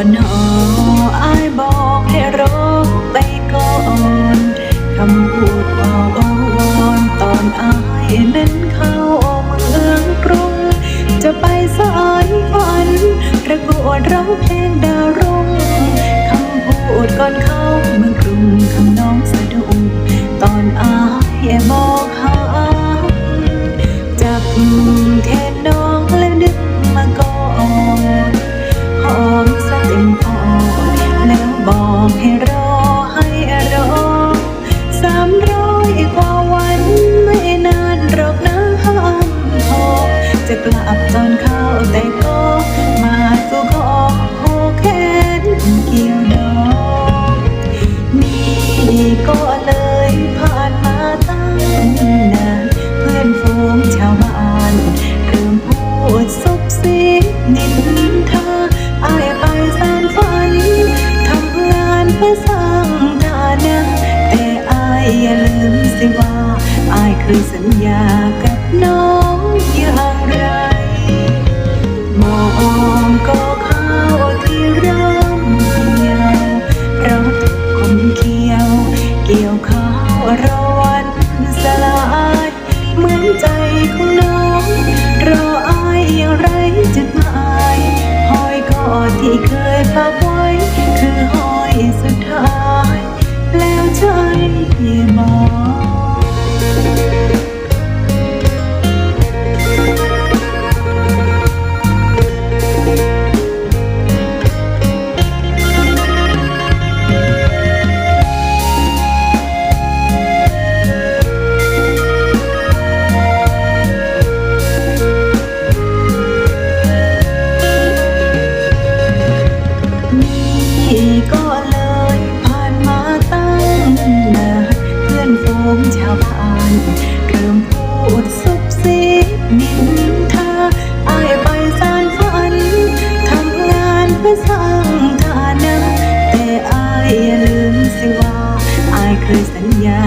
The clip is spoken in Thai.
บ่นออายบอกให้รอไปก่อนคำพูดอ่อนวอนตอนอายนั้นเข้าเมืองกรุงจะไปสายฝันประกวดร้องเพลงดัง อกให้รอให้รอสามร้อยกว่าวันไม่นานหรอกนะห้ามพอจะกลับ สิว่าอายเคยสัญญากับน้องอย่างไร ก็เลยผ่านมาตั้งนานเพื่อนฝูงชาวบ้านเริ่มพูดซุบซิบนินทาอายไปสานฝันทำงานเพื่อสร้างฐานะแต่อายลืมสิว่าอายเคยสัญญา